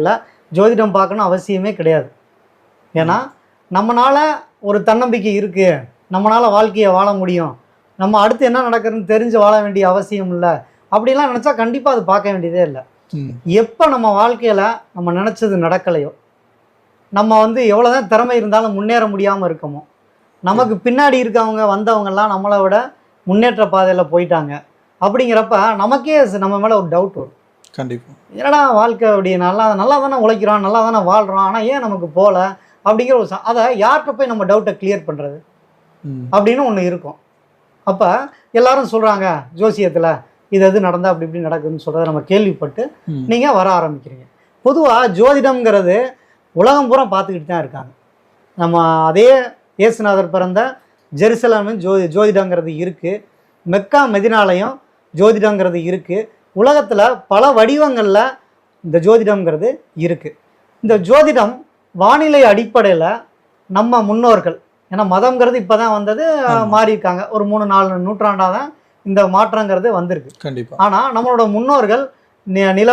இல்லை ஜோதிடம் பார்க்கணும் அவசியமே கிடையாது. ஏன்னா நம்மனால ஒரு தன்னம்பிக்கை இருக்கு. நம்மளால வாழ்க்கையை வாழ முடியும். நம்ம அடுத்து என்ன நடக்குதுன்னு தெரிஞ்சு வாழ வேண்டிய அவசியம் இல்லை. அப்படிலாம் நினச்சா கண்டிப்பாக அது பார்க்க வேண்டியதே இல்லை. எப்போ நம்ம வாழ்க்கையில் நம்ம நினச்சது நடக்கலையோ நம்ம வந்து எவ்வளோதான் திறமை இருந்தாலும் முன்னேற முடியாமல் இருக்கோமோ நமக்கு பின்னாடி இருக்கவங்க வந்தவங்கெல்லாம் நம்மளை விட முன்னேற்ற பாதையில் போயிட்டாங்க. அப்படிங்கிறப்ப நமக்கே நம்ம மேலே ஒரு டவுட் வரும். கண்டிப்பா. என்னடா வாழ்க்கை அப்படி? நல்லா நல்லா தானே உழைக்கிறோம் நல்லா தானே வாழ்கிறோம் ஆனால் ஏன் நமக்கு போகல அப்படிங்கிற ஒரு அதை யார்கிட்ட போய் நம்ம டவுட்டை கிளியர் பண்ணுறது. அப்படின்னு ஒன்று இருக்கும். அப்போ எல்லாரும் சொல்கிறாங்க ஜோசியத்தில் இது எது நடந்தா அப்படி இப்படி நடக்குதுன்னு சொல்கிறத நம்ம கேள்விப்பட்டு. நீங்கள் வர ஆரம்பிக்கிறீங்க. பொதுவாக ஜோதிடம்ங்கிறது உலகம் பூரா பார்த்துக்கிட்டு தான் இருக்காங்க. நம்ம அதே இயேசுநாதர் பிறந்த ஜெருசலேமும் ஜோ ஜோதிடங்கிறது இருக்குது மெக்கா மெதினாலயம் ஜோதிடங்கிறது இருக்குது உலகத்தில் பல வடிவங்களில் இந்த ஜோதிடம்ங்கிறது இருக்குது இந்த ஜோதிடம் வானிலை அடிப்படையில் நம்ம முன்னோர்கள் ஏன்னா மதம்ங்கிறது இப்போ தான் வந்தது ஆமா. மாறி இருக்காங்க ஒரு மூணு நாலு நூற்றாண்டாக தான் இந்த மாற்றங்கிறது வந்திருக்கு. கண்டிப்பா. ஆனால் நம்மளோட முன்னோர்கள் நில